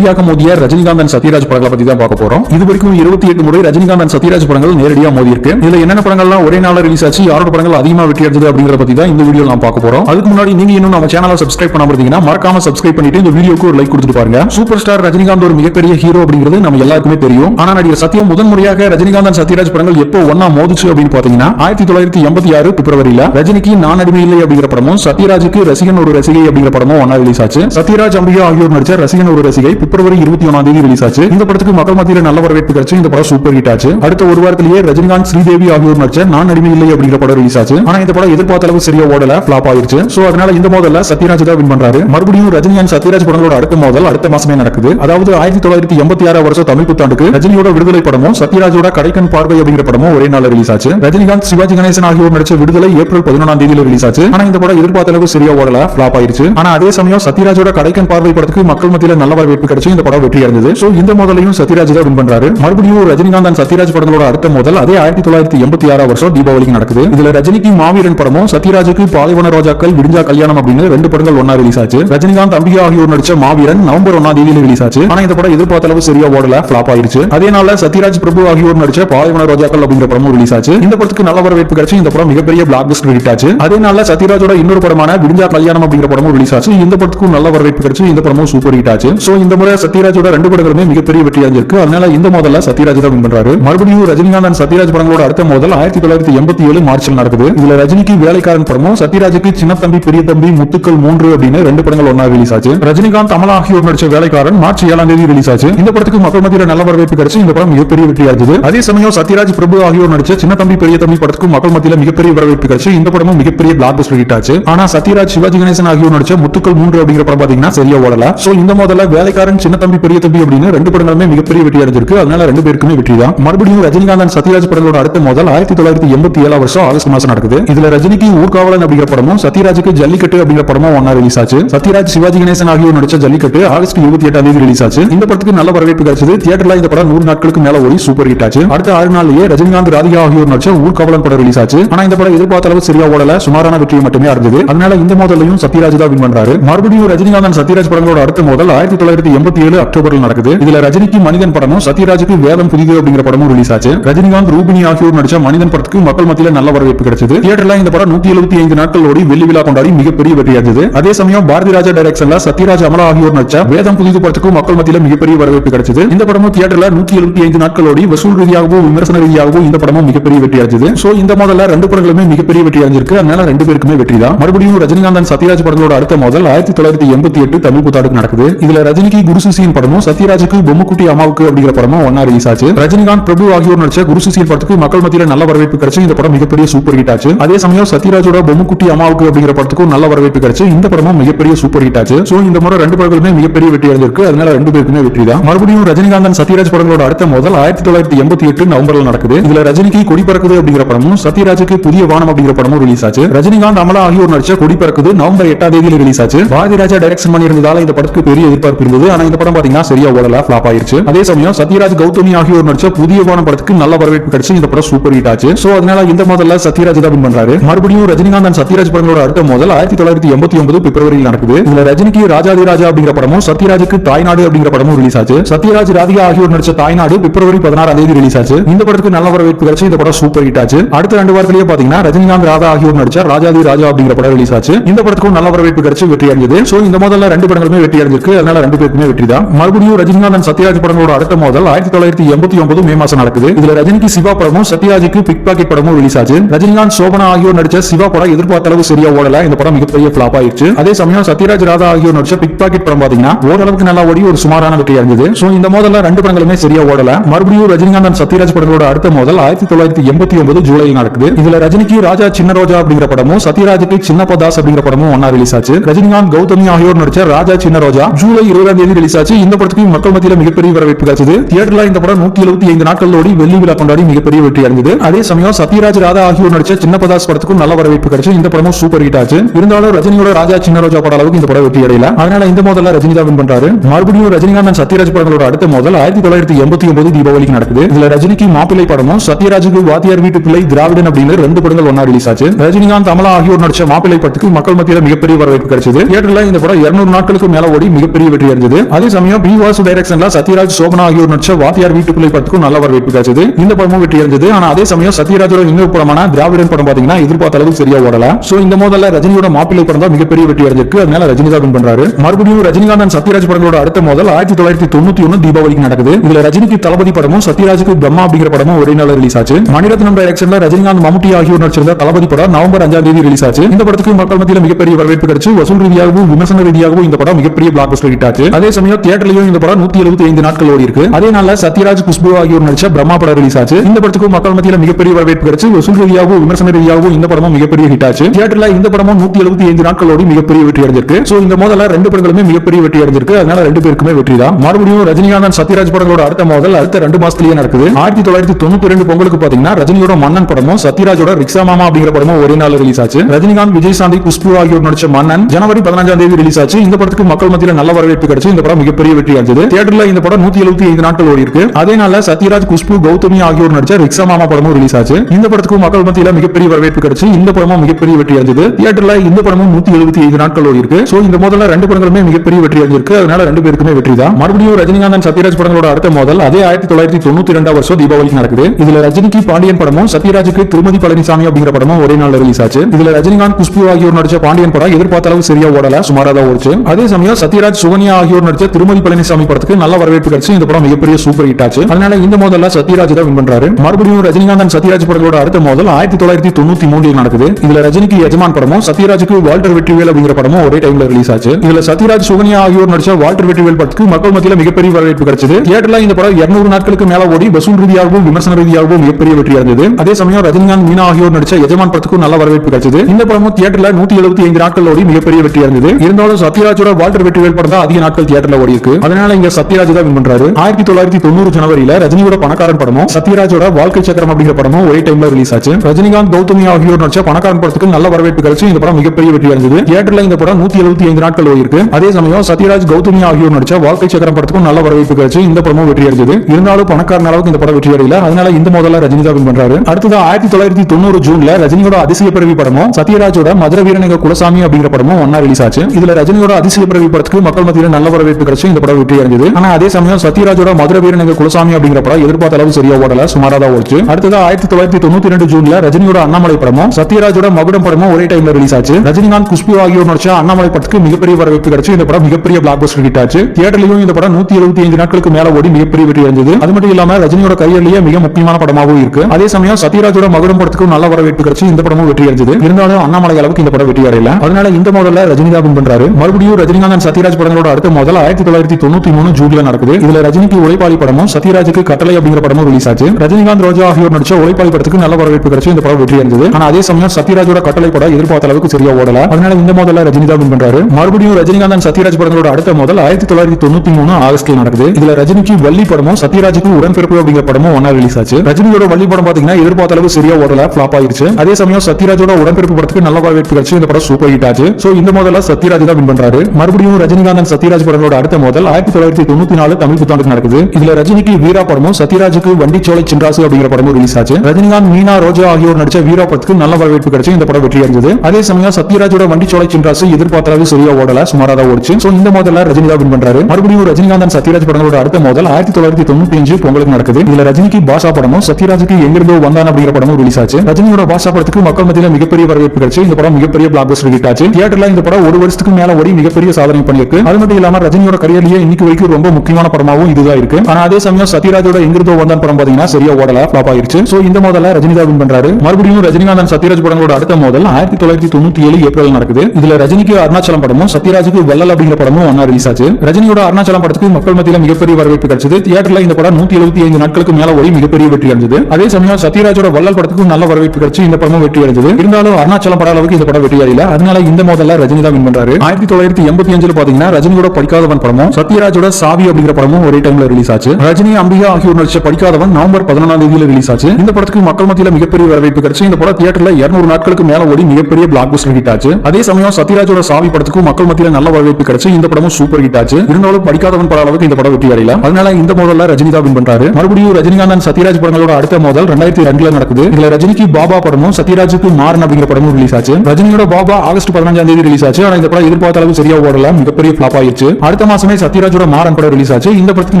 நேரடியாக மோதிய ரஜினிகாந்த் அண்ட் சத்யராஜ் படங்களை பத்தி தான் பார்க்க போறோம். இது வரைக்கும் இருபத்தி எட்டு முறை ரஜினிகாந்த் அண்ட் சத்யராஜ் படங்கள் நேரடியாக மோதி இருக்கு இதுல என்னென்ன படங்கள்லாம் ஒரே நாள் ரிலீஸ் ஆச்சு யாரோட படங்கள் அதிகமா வெற்றி எடுத்தது அப்படிங்கிற பத்தி தான் இந்த வீடியோ நான் பார்க்க போறோம். அதுக்கு முன்னாடி நீங்க இன்னும் நம்ம சேனலை சப்ஸ்கிரைப் பண்ணாம இருந்தீங்கன்னா மறக்காம சப்ஸ்கிரைப் பண்ணிட்டு இந்த வீடியோக்கு ஒரு லைக் கொடுத்துட்டு பாருங்க. சூப்பர் ஸ்டார் ரஜினிகாந்த் ஒரு மிகப்பெரிய ஹீரோ அப்படிங்கிறது நம்ம எல்லாருக்குமே தெரியும். ஆனா நடிகர் சத்யம் முதன் முறையாக ரஜினிகாந்த் அண்ட் சத்யராஜ் படங்கள் எப்போ ஒன்னா மோதிச்சு அப்படின்னு பாத்தீங்கன்னா ஆயிரத்தி தொள்ளாயிரத்தி எண்பத்தி ஆறு பிப்ரவரியில ரஜினிக்கு நான் அடிமை இல்லை அப்படிங்கிற படமும் சத்யராஜுக்கு ரசிகன் ஒரு ரசிகை அப்படிங்கிற படமும் ஒன்னா ரிலீஸ் ஆச்சு. சத்யராஜ் அம்பிகா ஆகியோர் நடிச்ச ரசிகன் ஒரு ரசிகை பிப்ரவரி இருபத்தி ஒன்னாம் தேதி ரிலீஸ் ஆச்சு. இந்த படத்துக்கு மக்கள் மத்தியில் நல்ல வரவேற்பு கிடைச்சு இந்த படம் சூப்பர் ஹிட் ஆச்சு. அடுத்த ஒரு வாரத்திலேயே ரஜினிகாந்த் ஸ்ரீதேவி ஆகியோர் நடிச்ச நான் அடிமை இல்லை அப்படிங்கிற படம் ரிலீஸ் ஆச்சு. ஆனா இந்த படம் எதிர்பார்த்த அளவு சரியா ஓடல பிளாப் ஆயிருச்சு. சோ அதனால இந்த மோதல்ல சத்யராஜ் தான் வின் பண்றாரு. மறுபடியும் ரஜினிகாந்த் சத்யராஜ் படங்களோட அடுத்த மோதல் அடுத்த மாசமே நடக்குது. அதாவது ஆயிரத்தி தொள்ளாயிரத்தி எண்பத்தி ஆறாம் வருஷம் தமிழ் புத்தாண்டுக்கு ரஜினியோட விடுதலை படமும் சத்யராஜோட கடைக்கன் பார்வை அப்படிங்கிற படமும் ஒரே நாள் ரிலீஸ் ஆச்சு. ரஜினிகாந்த் சிவாஜி கணேசன் ஆகியோர் நடிச்ச விடுதலை ஏப்ரல் பதினொன்றாம் தேதியில் ரிலீஸ் ஆச்சு. ஆனா இந்த படம் எதிர்பார்த்த அளவு சரியா ஓடல பிளாப் ஆயிருச்சு. ஆனா அதே சமயம் சத்யராஜோட கடைக்கன் பார்வை படத்துக்கு மக்கள் மத்தியில் நல்ல வரவேற்பு கிடைச்சு இந்த படம் வெற்றி அடைஞ்சது. சோ இந்த முதலையும் சத்யராஜ் தான் வின் பண்றாரு. மறுபடியும் ரஜினிகாந்த் சத்யராஜ் படங்களோட அடுத்த முதல். அதே ஆயிரத்தி தொள்ளாயிரத்தி எண்பத்தி ஆறாம் வருஷம் தீபாவளிக்கு நடக்குது. இதுல ரஜினிக்கு மாவீரன் படமும் சத்யராஜுக்கு பாலைவன ரோஜாக்கள் விடிஞ்சா கல்யாணம் அப்படின்னு ரெண்டு படங்கள் ஒன்னா ரிலீஸ் ஆச்சு. ரஜினிகாந்த் அம்பிகா ஆகியோர் நடிச்ச மாவீரன் நவம்பர் ஒன்னா தேதியில ரிலீஸ் ஆச்சு. ஆனா இந்த படம் எதிர்பார்த்த அளவு சரியா ஓடல பிளாப் ஆயிருச்சு. அதே நாள்ல சத்யராஜ் பிரபு ஆகியோர் நடிச்ச பாலைவன ரோஜாக்கள் அப்படிங்கிற படமும் ரிலீஸ் ஆச்சு. இந்த படத்துக்கு நல்ல வரவேற்பு கிடைச்சு இந்த படம் மிகப்பெரிய பிளாக் பஸ்ட் ஹிட் ஆச்சு. அதே நாள்ல சத்யராஜோட இன்னொரு படமான விடிஞ்சா கல்யாணம் அப்படிங்கிற படமும் ரிலீஸ் ஆச்சு. இந்த படத்துக்கும் நல்ல வரவேற்பு கிடைச்சு இந்த படமும் சூப்பர் ஹிட் ஆச்சு. சோ இந்த முறை சத்யராஜோட ரெண்டு படங்களுமே மிகப்பெரிய வெற்றி அடைஞ்சிருக்கு அதனால இந்த மோதல்ல சத்யராஜ் தான் வின் பண்றாரு. மறுபடியும் ரஜினிகாந்த் அண்ட் சத்யராஜ் படங்களோட அடுத்த மோதல் ஆயிரத்தி தொள்ளாயிரத்தி எண்பத்தி ஏழு மார்ச்சில் நடக்குது. இதுல ரஜினிக்கு வேலைக்காரன் படமும் சத்யராஜுக்கு சின்ன தம்பி பெரிய தம்பி முத்துக்கள் மூன்று அப்படின்னு ரெண்டு படங்கள் ஒன்னா ரிலீஸ் ஆச்சு. ரஜினிகாந்த் அமலா ஆகியோர் நடிச்ச வேலைக்காரன் மார்ச் ஏழாம் தேதி ரிலீஸ் ஆச்சு. இந்த படத்துக்கு மக்கள் மத்தியில் நல்ல வரவேற்பு கிடைச்சு இந்த படம் மிகப்பெரிய வெற்றி அடைஞ்சது அதே சமயம் சத்யராஜ் பிரபு ஆகியோர் நடிச்ச சின்ன தம்பி பெரிய தம்பி படத்துக்கு மக்கள் மத்தியில் மிகப்பெரிய வரவேற்பு கிடைச்சு இந்த படமும் மிகப்பெரிய பிளாக் பஸ்டர் ஹிட் ஆச்சு. ஆனா சத்யராஜ் சிவாஜி கணேசன் ஆகியோர் நடிச்ச முத்துக்கள் மூன்று அப்படிங்கிற படம் பாத்தீங்கன்னா சரியா ஓடல. சோ இந்த முதல்ல வேலைக்காரன் சின்ன தம்பி பெரிய தம்பி அப்படின்னு ரெண்டு படங்களுமே மிகப்பெரிய வெற்றி அடைஞ்சிருக்கு. அதனால ரெண்டு பேருக்குமே வெற்றி தான். மறுபடியும் ரஜினிகாந்த் சத்யராஜ் படங்களோட அடுத்த முதல் ஆயிரத்தி தொள்ளாயிரத்தி எண்பத்தி ஏழாம் வருஷம் ஆகஸ்ட் மாசம் நடக்குது. இதுல ரஜினிக்கு ஊர்காவலன் அப்படிங்கிற படமும் சத்யராஜுக்கு ஜல்லிக்கட்டு அப்படிங்கிற படமும் ஒன்னா ரிலீஸ் ஆச்சு. சத்யராஜ் சிவாஜி கணேசன் ஆகியோர் நடிச்ச ஜல்லிக்கட்டு ஆகஸ்ட் இருபத்தி எட்டாம் தேதி ரிலீஸ் ஆச்சு. இந்த படத்துக்கு நல்ல வரவேற்பு கிடைச்சது. தியேட்டர்ல இந்த படம் நூறு நாட்களுக்கு மேல ஓடி சூப்பர் ஹிட் ஆச்சு. அடுத்த ஆறு நாள்லயே ரஜினிகாந்த் ராதிகா ஆகியோர் நடிச்ச ஊர்காவலன் படம் ரிலீஸ் ஆச்சு. ஆனா இந்த படம் எதிர்பார்த்த அளவு சரியா ஓடல. சுமாரான வெற்றியை மட்டுமே அடைஞ்சது. அதனால இந்த மோதலையும் சத்யராஜ் தான் வின் பண்றாரு. மறுபடியும் ரஜினிகாந்த் சத்யராஜ் படங்களோட அடுத்த மோதல் ஆயிரத்தி தொள்ளாயிரத்தி எண்பத்தி ஏழு அக்டோபர்ல நடக்குது. இதுல ரஜினிக்கு மனிதன் படமும் சத்யராஜுக்கு வேதம் புதிது அப்படிங்கிற படமும் ரிலீஸ் ஆச்சு. ரஜினிகாந்த் ரூபினி ஆகியோர் நடிச்ச மனிதன் படத்துக்கு மக்கள் மத்தியில நல்ல வரவேற்பு கிடைச்சது. தியேட்டர்ல இந்த படம் நூத்தி எழுபத்தி ஐந்து நாட்கள் ஓடி வெள்ளி விழா கொண்டாடி மிகப்பெரிய வெற்றி அடைஞ்சது. அதே சமயம் பாரதி ராஜா டைரக்ஷன்ல சத்யராஜ் அமலா ஆகியோர் நடிச்ச வேதம் புதிது படத்துக்கும் மக்கள் மத்தியில மிகப்பெரிய வரவேற்பு கிடைச்சது. இந்த படமும் தியேட்டர்ல நூத்தி எழுபத்தி ஐந்து நாட்கள் ஓடி வசூல் ரீதியாகவும் விமர்சன ரீதியாகவும் இந்த படமும் மிகப்பெரிய வெற்றி அடைஞ்சது. சோ இந்த முதல்ல ரெண்டு படங்களுமே மிகப்பெரிய வெற்றி அடைஞ்சிருக்கு. அதனால ரெண்டு பேருக்குமே வெற்றி தான். மறுபடியும் ரஜினிகாந்தன் சத்யராஜ் படங்களோட அடுத்த முதல் ஆயிரத்தி தொள்ளாயிரத்தி எண்பத்தி எட்டு தமிழ் புத்தாடுக்கு நடக்குது. இதுல ரஜினிக்கு குருசுசீல் படமும் சத்யராஜுக்கு பொம்முக்குட்டி அம்மாவுக்கு அப்படிங்கிற படமும் ஒன்னா ரிலீஸ் ஆச்சு. ரஜினிகாந்த் பிரபு ஆகியோர் நடிச்ச குரு படத்துக்கு மக்கள் மத்தியில நல்ல வரவேற்பு கிடைச்சு இந்த படம் மிகப்பெரிய சூப்பர் ஹிட் ஆச்சு. அதே சமயம் சத்யராஜோட பொம்முக்குட்டி அம்மாவுக்கு அப்படிங்கிற படத்துக்கும் நல்ல வரவேற்பு கிடைச்சு இந்த படமும் மிகப்பெரிய சூப்பர் ஹிட் ஆச்சு. சோ இந்த முறை ரெண்டு படங்களுமே மிகப்பெரிய வெற்றி அடைஞ்சிருக்கு. அதனால ரெண்டு பேருக்குமே வெற்றி தான். மறுபடியும் ரஜினிகாந்தன் சத்யராஜ் படங்களோட அடுத்த முதல் ஆயிரத்தி தொள்ளாயிரத்தி எண்பத்தி எட்டு நவம்பர்ல நடக்குது. இதுல ரஜினிக்கு கொடி பறக்குது அப்படிங்கிற படமும் சத்யராஜுக்கு புதிய வானம் அப்படிங்கிற படமும் ரிலீஸ் ஆச்சு. ரஜினிகாந்த் அமலா ஆகியோர் நடிச்ச கொடி பறக்குது நவம்பர் எட்டாம் தேதியில ரிலீஸ் ஆச்சு. பாரதி ராஜா டைரக்ஷன் பண்ணியிருந்ததால இந்த படத்துக்கு பெரிய எதிர்பார்ப்பு இருந்தது. ஆனா இந்த படம் பாத்தீங்கன்னா சரியா ஓடல ஃபிளாப் ஆயிருச்சு. அதே சமயம் சத்யராஜ் கௌதமி ஆகியோர் நடிச்ச புதிய வானம் படத்துக்கு நல்ல வரவேற்பு கிடைச்சு இந்த படம் சூப்பர் ஹிட் ஆச்சு. சோ அதனால இந்த முதல்ல சத்யராஜ் தான் பண்றாரு. மறுபடியும் ரஜினிகாந்த் சத்யராஜ் படங்களோட அடுத்த முதல் ஆயிரத்தி தொள்ளாயிரத்தி எண்பத்தி ஒன்பது பிப்ரவரியில் நடக்குது. இதுல ரஜினிக்கு ராஜாதி ராஜா அப்படிங்கிற படமும் சத்யராஜுக்கு தாய்நாடு அப்படிங்கிற படமும் ரிலீஸ் ஆச்சு. சத்யராஜ் ராதிகா ஆகியோர் நடிச்ச தாய்நாடு பிப்ரவரி பதினாறாம் தேதி ரிலீஸ் ஆச்சு. இந்த படத்துக்கு நல்ல வரவேற்பு கிடைச்சு இந்த படம் சூப்பர் ஹிட் ஆச்சு. அடுத்த ரெண்டு வாரத்திலேயே பாத்தீங்கன்னா ரஜினிகாந்த் ராதா ஆகியோர் நடிச்ச ராஜாதி ராஜா அப்படிங்கிற படம் ரிலீஸ் ஆச்சு. இந்த படத்துக்கும் நல்ல வரவேற்பு கிடைச்சு வெற்றி அடைஞ்சது. சோ இந்த முதல்ல ரெண்டு படங்களுமே வெற்றி அடைஞ்சிருக்கு. அதனால ரெண்டு பேருக்குமே வெற்றி தான் மறுபடியும் ரஜினிகாந்தன் சத்யராஜ் படங்களோட அடுத்த மோதல் ஆயிரத்தி தொள்ளாயிரத்தி எண்பத்தி ஒன்பது மே மாசம் நடக்குது. இதுல ரஜினிக்கு சிவா படமும் சத்யராஜுக்கு பிக் பாக்கெட் படமும் ரிலீஸ் ஆச்சு. ரஜினிகாந்த் சோபனா ஆகியோர் நடிச்ச சிவா படம் எதிர்பார்த்த அளவு சரியா ஓடல. இந்த படம் மிகப்பெரிய பிளாப் ஆயிடுச்சு. அதே சமயம் சத்யராஜ் ராதா ஆகியோர் நடிச்ச பிக் பாக்கெட் படம் பாத்தீங்கன்னா ஓரளவுக்கு நல்லா ஓடி ஒரு சுமாரான வெற்றி அடைஞ்சது. சோ இந்த மோதல்ல ரெண்டு படங்களுமே சரியா ஓடல. மறுபடியும் ரஜினிகாந்தன் சத்யராஜ் படங்களோட அடுத்த மோதல் ஆயிரத்தி தொள்ளாயிரத்தி எண்பத்தி ஒன்பது ஜூலையில் நடக்குது. இதுல ரஜினிக்கு ராஜா சின்ன ரோஜா அப்படிங்கிற படமும் சத்யராஜுக்கு சின்ன பதாஸ் அப்படிங்கிற படமும் ஒன்னா ரிலீஸ் ஆச்சு. ரஜினிகாந்த் கௌதமி ஆகியோர் நடிச்ச ராஜா சின்ன ரோஜா ஜூலை இருபதாம் தேதி ரிலீஸ் ஆச்சு. இந்த படத்துக்கு மக்கள் மத்தியில மிகப்பெரிய வரவேற்பு கிடைச்சது. தியேட்டர்ல இந்த படம் நூத்தி எழுபத்தி ஐந்து நாட்கள் ஓடி வெள்ளி விழா கொண்டாடி மிகப்பெரிய வெற்றி அடைந்தது அதே சமயம் சத்யராஜ் ராதா ஆகியோர் நடிச்ச சின்ன பதாஸ் படத்துக்கும் நல்ல வரவேற்பு கிடைச்சு. இந்த படமும் சூப்பர் ஹிட் ஆச்சு. இருந்தாலும் ரஜினியோட ராஜா சின்ன ரோஜா பட அளவுக்கு இந்த படம் வெற்றி அடையல. அதனால இந்த முதல்ல ரஜினி தான் வின் பண்றாரு. மறுபடியும் ரஜினிகாந்த் சத்யராஜ் படங்களோட அடுத்த மோதல் ஆயிரத்தி தொள்ளாயிரத்தி எண்பத்தி ஒன்பது தீபாவளிக்கு நடக்குது. இதுல ரஜினிக்கு மாப்பிள்ளை படமும் சத்யராஜுக்கு வாத்தியார் வீட்டு பிள்ளை திராவிடன் அப்படின்னு ரெண்டு படங்கள் ஒன்னா ரிலீஸ் ஆச்சு. ரஜினிகாந்த் அமலா ஆகியோர் நடிச்ச மாப்பிள்ளை படத்துக்கு மக்கள் மத்தியில மிகப்பெரிய வரவேற்பு கிடைச்சது. தியேட்டர்ல இந்த படம் இருநூறு நாட்களுக்கு மேல ஓடி மிகப்பெரிய வெற்றி அடைஞ்சது. அதே சமயம் பி வாசு டைரக்ஷன்ல சத்யராஜ் சோபனா ஆகியோர் நடிச்ச வாத்தியார் வீட்டுக்குள்ளே படத்துக்கும் நல்ல வரவேற்பு கிடைச்சது. இந்த படமும் வெற்றி அடைஞ்சது. ஆனா அதே சமயம் சத்யராஜோட இன்னொரு படமான திராவிடன் படம் பாத்தீங்கன்னா எதிர்பார்த்த அளவுக்கு சரியா ஓடல. சோ இந்த மோதல்ல ரஜினியோட மாப்பிள்ளை படம் தான் மிகப்பெரிய வெற்றி அடைஞ்சிருக்கு. அதனால ரஜினி தான் பண்றாரு. மறுபடியும் ரஜினிகாந்த் சத்யராஜ் படங்களோட அடுத்த மோதல் ஆயிரத்தி தொள்ளாயிரத்தி தொண்ணூத்தி ஒன்னு தீபாவளிக்கு நடக்குது. இதுல ரஜினிக்கு தளபதி படமும் சத்யராஜுக்கு பிரம்மா அப்படிங்கிற படமும் ஒரே நாள் ரிலீஸ் ஆச்சு. மணிரத்னம் டைரக்ஷன்ல ரஜினிகாந்த் மம்முட்டி ஆகியோர் நடிச்சிருந்த தளபதி படம் நவம்பர் அஞ்சாம் தேதி ரிலீஸ் ஆச்சு. இந்த படத்துக்கு மக்கள் மத்தியில் மிகப்பெரிய வரவேற்பு கிடைச்சு வசூல் ரீதியாகவும் விமர்சன ரீதியாகவும் இந்த படம் மிகப்பெரிய பிளாக் பஸ்டர் ஹிட் ஆச்சு. அதே சமயம் தியேட்டர்லயும் இந்த படம் நூத்தி எழுபத்தி ஐந்து நாட்கள் ஓடி இருக்கு. அதே நாள்ல சத்யராஜ் குஷ்பு ஆகியோர் நடிச்ச பிரம்மா படம் ரிலீஸ் ஆச்சு. இந்த படத்துக்கு மக்கள் மத்தியில் மிகப்பெரிய வரவேற்பு கிடைச்சு. வசூல் ரீதியாகவும் விமர்சன ரீதியாகவும் இந்த படமும் மிகப்பெரிய ஹிட் ஆச்சு. தியேட்டர்ல இந்த படமும் நூத்தி எழுபத்தி ஐந்து நாட்கள் ஓடி மிகப்பெரிய வெற்றி அடைஞ்சிருக்கு. சோ இந்த மோதல ரெண்டு படங்களுமே மிகப்பெரிய வெற்றி அடைஞ்சிருக்கு. அதனால ரெண்டு பேருக்குமே வெற்றி தான். மறுபடியும் ரஜினிகாந்த் சத்யராஜ் படங்களோட அடுத்த மோதல் அடுத்த ரெண்டு மாசத்துலயே நடக்குது. ஆயிரத்தி தொள்ளாயிரத்தி தொண்ணூத்தி ரெண்டு பொங்கலுக்கு பாத்தீங்கன்னா ரஜினியோட மன்னன் படமும் சத்யராஜோட ரிக்ஷா மாமா அப்படிங்கிற படமும் ஒரே நாள் ரிலீஸ் ஆச்சு. ரஜினிகாந்த் விஜய் சாந்தி குஷ்பு ஆகியோர் நடிச்ச மன்னன் ஜனவரி பதினஞ்சாம் தேதி ரிலீஸ் ஆச்சு. இந்த படத்துக்கு மக்கள் மத்தியில் நல்ல வரவேற்பு கிடைச்சு. இந்த படம் மிகப்பெரிய வெற்றி அடைஞ்சது. தியேட்டர்ல இந்த படம் நூத்தி எழுபத்தி ஐந்து நாட்கள் ஓடி இருக்கு அதே நாள்ல சத்யராஜ் குஷ்பு கௌதமி ஆகியோர் நடிச்ச ரிக்ஷா மாமா படமும் ரிலீஸ் ஆச்சு. இந்த படத்துக்கு மக்கள் மத்தியில மிகப்பெரிய வரவேற்பு கிடைச்சு இந்த படமும் மிகப்பெரிய வெற்றி அடைஞ்சது. தியேட்டர்ல இந்த படமும் நூத்தி எழுபத்தி ஐந்து நாட்கள் ஓடி இருக்கு சோ இந்த முதல்ல ரெண்டு படங்களுமே மிகப்பெரிய வெற்றி அடைஞ்சிருக்கு. அதனால ரெண்டு பேருக்குமே வெற்றி தான். மறுபடியும் ரஜினிகாந்த் சத்யராஜ் படங்களோட அடுத்த மோதல். அதே ஆயிரத்தி தொள்ளாயிரத்தி தொண்ணூத்தி ரெண்டாம் வருஷம் தீபாவளிக்கு நடக்குது. இதுல ரஜினிக்கு பாண்டியன் படமும் சத்யராஜுக்கு திருமதி பழனிசாமி அப்படிங்கிற படமும் ஒரே நாள் ரிலீஸ் ஆச்சு. இதுல ரஜினிகாந்த் குஷ்பு ஆகியோர் நடிச்ச பாண்டியன் படம் எதிர்பார்த்த அளவு சரியா ஓடல சுமாரா தான் ஓடுச்சு. அதே சமயம் சத்யராஜ் சுகன்யா ஆகியோர் நடிச்ச திருமதி பழனிசாமி படத்துக்கு நல்ல வரவேற்பு கிடைச்சு இந்த படம் மிகப்பெரிய சூப்பர் ஹிட் ஆச்சு. அதனால இந்த மோதல்ல சத்யராஜ் தான் வின் பண்றாரு. மறுபடியும் ரஜினிகாந்த் சத்யராஜ் படத்தோட அடுத்த மோதல் ஆயிரத்தி தொள்ளாயிரத்தி தொண்ணூத்தி மூன்றில் நடக்குது. இதுல ரஜினிக்கு எஜமான் படமும் சத்யராஜுக்கு வால்டர் வெற்றிவேல் அப்படிங்கிற படமும் ஒரே டைம்ல ரிலீஸ் ஆச்சு. இதுல சத்யராஜ் சுகன்யா ஆகியோர் நடிச்ச வால்டர் வெற்றிவேல் படத்துக்கு மக்கள் மத்தியில மிகப்பெரிய வரவேற்பு கிடைச்சது. தியேட்டர்ல இந்த படம் 200 நாட்களுக்கு மேல ஓடி வசூல் ரீதியாகவும் விமர்சன ரீதியாகவும் மிகப்பெரிய வெற்றி அடைந்தது அதே சமயம் ரஜினிகாந்த் மீனா ஆகியோர் நடிச்ச எஜமான் படத்துக்கும் நல்ல வரவேற்பு கிடைச்சது. இந்த படமும் தியேட்டர்ல நூத்தி எழுபத்தி ஐந்து நாட்கள் ஓடி மிகப்பெரிய வெற்றி அடைந்தது இருந்தாலும் சத்யராஜோட வால்டர் வெற்றிவேல் படம் தான் அதிக நாட்கள் தேட்டர்ல ஓடி இருக்கு. அதனால இங்க சத்யராஜ் தான் வின் பண்றாரு. ஆயிரத்தி தொள்ளாயிரத்தி தொண்ணூறு ஜனவரியில ரஜினியோட பணக்காரன் படமும் சத்யராஜோட வாழ்க்கை சக்கரம் அப்படிங்கிற படமும் ஒரே டைம்ல ரிலீஸ் ஆச்சு. ரஜினிகாந்த் கௌதமி ஆகியோர் நடிச்ச பணக்காரன் படத்துக்கு நல்ல வரவேற்பு கிடைச்சு இந்த படம் மிகப்பெரிய வெற்றி அடைஞ்சது. தியேட்டர்ல இந்த படம் நூத்தி எழுபத்தி ஐந்து நாட்கள் ஓடி இருக்கு அதே சமயம் சத்யராஜ் கௌதமி ஆகியோர் நடிச்ச வாழ்க்கை சக்கரம் படத்துக்கும் நல்ல வரவேற்பு கிடைச்சு இந்த படமும் வெற்றி அடைஞ்சது. இருந்தாலும் பணக்காரன் அளவுக்கு இந்த படம் வெற்றி அடையல. அதனால இந்த முதல்ல ரஜினி தான் வின் பண்றாரு. அடுத்தது ஆயிரத்தி தொள்ளாயிரத்தி தொண்ணூறு ஜூன்ல ரஜினியோட அதிசய பிறவி படமும் சத்யராஜோட மதுர வீரனுங்க குலசாமி அப்படிங்கிற படமும் ஒன்னா ரிலீஸ் ஆச்சு. இதுல ரஜினியோட அதிசய பிறவி படத்துக்கு மக்கள் மத்தியில் நல்ல வரவேற்பு வரவேற்பு கிடைச்சு இந்த படம் வெற்றி அடைஞ்சது. ஆனா அதே சமயம் சத்யராஜோட மதுர வீரனுக்கு குலசாமி அப்படிங்கிற படம் எதிர்பார்த்த அளவு சரியா ஓடல. சுமாரா தான் ஓடுச்சு. அடுத்தது ஆயிரத்தி தொள்ளாயிரத்தி தொண்ணூத்தி ரெண்டு ஜூன்ல ரஜினியோட அண்ணாமலை படமும் சத்யராஜோட மகுடம் படமும் ஒரே டைம்ல ரிலீஸ் ஆச்சு. ரஜினிகாந்த் குஷ்பு ஆகியோர் நடிச்ச அண்ணாமலை படத்துக்கு மிகப்பெரிய வரவேற்பு கிடைச்சு. இந்த படம் மிகப்பெரிய பிளாக் பஸ்டர் ஹிட் ஆச்சு. தியேட்டர்லயும் இந்த படம் நூத்தி எழுபத்தி ஐந்து நாட்களுக்கு மேல ஓடி மிகப்பெரிய வெற்றி அடைஞ்சது. அது மட்டும் இல்லாம ரஜினியோட கையிலேயே மிக முக்கியமான படமாகவும் இருக்கு. அதே சமயம் சத்யராஜோட மகுடம் படத்துக்கும் நல்ல வரவேற்பு கிடைச்சு இந்த படமும் வெற்றி அடைஞ்சது. இருந்தாலும் அண்ணாமலை அளவுக்கு இந்த படம் வெற்றி அடையல. அதனால இந்த முதல்ல ரஜினி தான் பண்றாரு. மறுபடியும் ரஜினிகாந்த் சத்யராஜ் படங்களோட அடுத்த முதல் ஆயிரத்தி தொள்ளாயிரத்தி தொண்ணூத்தி மூணு ஜூன்ல நடக்குது. இதுல ரஜினிக்கு உழைப்பாளி படமும் சத்யராஜுக்கு கட்டளை அப்படிங்கிற படமும் ரிலீஸ் ஆச்சு. ரஜினிகாந்த் ரோஜா ஆகியோர் நடிச்ச உழைப்பாளி படத்துக்கு நல்ல வரவேற்பு கிடைச்சு இந்த படம் வெற்றி அடைஞ்சது. ஆனா அதே சமயம் சத்யராஜோட கட்டளை படம் எதிர்பார்த்த அளவுக்கு சரியா ஓடல. அதனால இந்த மோதல்ல ரஜினி தான் பண்றாரு. மறுபடியும் ரஜினிகாந்த் சத்யராஜ் படங்களோட அடுத்த மோதல் ஆயிரத்தி தொள்ளாயிரத்தி தொண்ணூத்தி மூணு ஆகஸ்ட்ல நடக்குது. இதுல ரஜினிக்கு வள்ளி படமும் சத்யராஜுக்கு உடன்பிறப்பு அப்படிங்கிற படமும் ஒன்னா ரிலீஸ் ஆச்சு. ரஜினியோட வள்ளி படம் பாத்தீங்கன்னா எதிர்பார்த்த அளவு சரியா ஓடல பிளாப் ஆயிருச்சு. அதே சமயம் சத்யராஜோட உடன்பிறப்பு படத்துக்கு நல்ல வரவேற்பு கிடைச்சு இந்த படம் சூப்பர் ஹிட் ஆச்சு. சோ இந்த மோதல்ல சத்யராஜ் தான் வின் பண்றாரு. மறுபடியும் ரஜினிகாந்தன் சத்யராஜ் படங்களோட அடுத்த மோதல் ஆயிரத்தி தொள்ளாயிரத்தி தொண்ணூத்தி நாலு தமிழ் புத்தாண்டு நடக்குது. இதுல ரஜினிக்கு வீரா படமும் சத்யராஜுக்கு வண்டிச்சோலை சின்ராசு அப்படிங்கிற படமும் ரிலீஸ் ஆச்சு. ரஜினிகாந்த் மீனா ரோஜா ஆகியோர் நடிச்ச வீரா படத்துக்கு நல்ல வரவேற்பு கிடைச்சு இந்த படம் வெற்றி அடைஞ்சது அதே சமயம் சத்யராஜோட வண்டிச்சோலை சின்ராசு எதிர்பார்த்த அளவு சரியா ஓடல சுமாரா தான் ஓடிச்சு. சோ இந்த மோதல ரஜினி தான் பண்றாரு. மறுபடியும் ரஜினிகாந்த் சத்யராஜ் படங்களோட அடுத்த மோதல் ஆயிரத்தி தொள்ளாயிரத்தி தொண்ணூத்தி அஞ்சு பொங்கலுக்கு நடக்குது. இதுல ரஜினிக்கு பாஷா படமும் சத்யராஜுக்கு எங்கிருந்தோ வந்தான் அப்படிங்கிற படமும் ரிலீஸ் ஆச்சு. ரஜினியோட பாஷா படத்துக்கு மக்கள் மத்தியில் மிகப்பெரிய வரவேற்பு கிடைச்சு இந்த படம் மிகப்பெரிய பிளாக் பஸ்டர் ஹிட் ஆச்சு. தியேட்டர்ல இந்த படம் ஒரு வருஷத்துக்கு மேல ஓடி மிகப்பெரிய சாதனை பண்ணிருக்கு அது மட்டும் இல்லாம ரஜினியோட கரியர்லயே இன்னைக்கு வரைக்கும் ரொம்ப முக்கியமான படமாவும் இதுதான் இருக்கு. ஆனா அதே சமயம் சத்யராஜோட எங்கிருந்தோ வந்தான் படம் பாத்தீங்கன்னா சரியா ஓடல பிளாப் ஆயிருச்சு. சோ இந்த மோதல்ல ரஜினி தான் win பண்றாரு. மறுபடியும் ரஜினிகாந்தன் சத்யராஜ் படங்களோட அடுத்த மோதல் ஆயிரத்தி தொள்ளாயிரத்தி தொண்ணூத்தி ஏழு ஏப்ரல் நடக்குது. இதுல ரஜினிக்கு அருணாச்சலம் படமும் சத்யராஜுக்கு வெள்ளல் அப்படிங்கிற படமும் ஒன்னா ரிலீஸ் ஆச்சு. ரஜினியோட அருணாச்சலம் படத்துக்கு மக்கள் மத்தியில மிகப்பெரிய வரவேற்பு கிடைச்சது. தியேட்டர்ல இந்த படம் நூத்தி எழுபத்தி ஐந்து நாட்களுக்கு மேல ஓடி மிகப்பெரிய வெற்றி அடைஞ்சது. அதே சமயம் சத்யராஜோட வள்ளல் படத்துக்கும் நல்ல வரவேற்பு கிடைச்சு இந்த படமும் வெற்றி அடைஞ்சது. இருந்தாலும் அருணாச்சலம் பட அளவுக்கு இந்த படம் வெற்றி அடையல. அதனால இந்த மோதல்ல ரஜினி தான் win பண்றாரு. ஆயிரத்தி தொள்ளாயிரத்தி எண்பத்தி அஞ்சுல பாத்தீங்கன்னா ரஜினியோட படிக்காத படிக்காதவன் படமும் சத்யராஜோட சாவி அப்படிங்கிற படமும் ஒரே டைம்ல ரிலீஸ் ஆச்சு. ரஜினி அம்பிகா ஆகியோர் நடிச்ச படிக்காதவன் நவம்பர் பதினொன்றாம் தேதியில ரிலீஸ் ஆச்சு. இந்த படத்துக்கு மக்கள் மத்தியில மிகப்பெரிய வரவேற்பு கிடைச்சு இந்த படம் தியேட்டர்ல 200 நாட்களுக்கு மேல ஓடி மிகப்பெரிய பிளாக் பஸ்டர் ஹிட் ஆச்சு. அதே சமயம் சத்யராஜோட சாவி படத்துக்கும் மக்கள் மத்தியில நல்ல வரவேற்பு கிடைச்சு இந்த படமும் சூப்பர் ஹிட் ஆச்சு. இருந்தாலும் படிக்காதவன் பட அளவுக்கு இந்த படம் வெற்றி அடையல. அதனால இந்த மோதல்ல ரஜினி தான் வின் பண்றாரு. மறுபடியும் ரஜினிகாந்தன் சத்யராஜ் படங்களோட அடுத்த மோதல் ரெண்டாயிரத்தி ரெண்டுல நடக்குது. இதுல ரஜினிக்கு பாபா படமும் சத்யராஜுக்கு மாறன் அப்படிங்கிற படமும் ரிலீஸ் ஆச்சு. ரஜினியோட பாபா ஆகஸ்ட் பதினஞ்சாம் தேதி ரிலீஸ் ஆச்சு. ஆனா இந்த படம் எதிர்பார்த்த அளவு சரியா ஓடல மிகப்பெரிய பிளாப் ஆயிடுச்சு அடுத்த அடுத்த மாசமே சத்யராஜோட மாறன் படம் ரிலீஸ் ஆச்சு. இந்த படத்துக்கு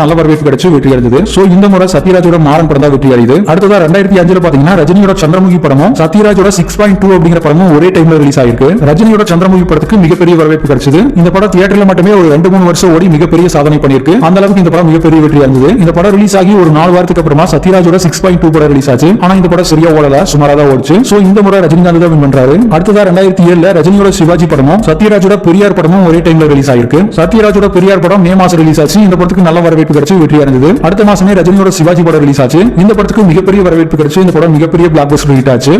நல்ல வரவேற்பு கிடைச்சு வெற்றி அடைந்தது சோ இந்த முறை சத்யராஜோட மாறன் படம் தான் வெற்றி அடையுது. அடுத்ததா ரெண்டாயிரத்தி அஞ்சுல பாத்தீங்கன்னா ரஜினியோட சந்திரமுகி படமும் சத்யராஜோட சிக்ஸ் பாயிண்ட் டூ அப்படிங்கிற படமும் ஒரே டைம்ல ரிலீஸ் ஆயிருக்கு. ரஜினியோட சந்திரமுகி படத்துக்கு மிகப்பெரிய வரவேற்பு கிடைச்சது. இந்த படம் தியேட்டர்ல மட்டுமே ஒரு ரெண்டு மூணு வருஷம் ஓடி மிகப்பெரிய சாதனை பண்ணிருக்கு அந்த அளவுக்கு இந்த படம் மிகப்பெரிய வெற்றி இருந்தது இந்த படம் ரிலீஸ் ஆகி ஒரு நாலு வாரத்துக்கு அப்புறமா சத்யராஜோட சிக்ஸ் பாயிண்ட் டூ படம் ரிலீஸ் ஆச்சு. ஆனா இந்த படம் சரியா ஓடல சுமாரா தான் ஓடுச்சு. சோ இந்த முறை ரஜினிகாந்த் தான் வின் பண்றாரு. அடுத்ததா ரெண்டாயிரத்தி ஏழுல ரஜினியோட சிவாஜி படமும் சத்யராஜோட பெரியார் படமும் ஒரே டைம்ல ரிலீஸ் ஆயிருக்கு. சத்யராஜோட பெரியார் படம் மே மாசம் ரிலீஸ் ஆச்சு. இந்த படத்துக்கு நல்ல வரவேற்பு கிடைச்சு வெற்றி அடைந்தது அடுத்த மாசமே ரஜினியோட சிவாஜி படம் ரிலீஸ் ஆச்சு. இந்த படத்துக்கு மிகப்பெரிய வரவேற்பு கிடைச்சு இந்த படம் மிகப்பெரிய பிளாக் பஸ்டர் ஹிட் ஆச்சு.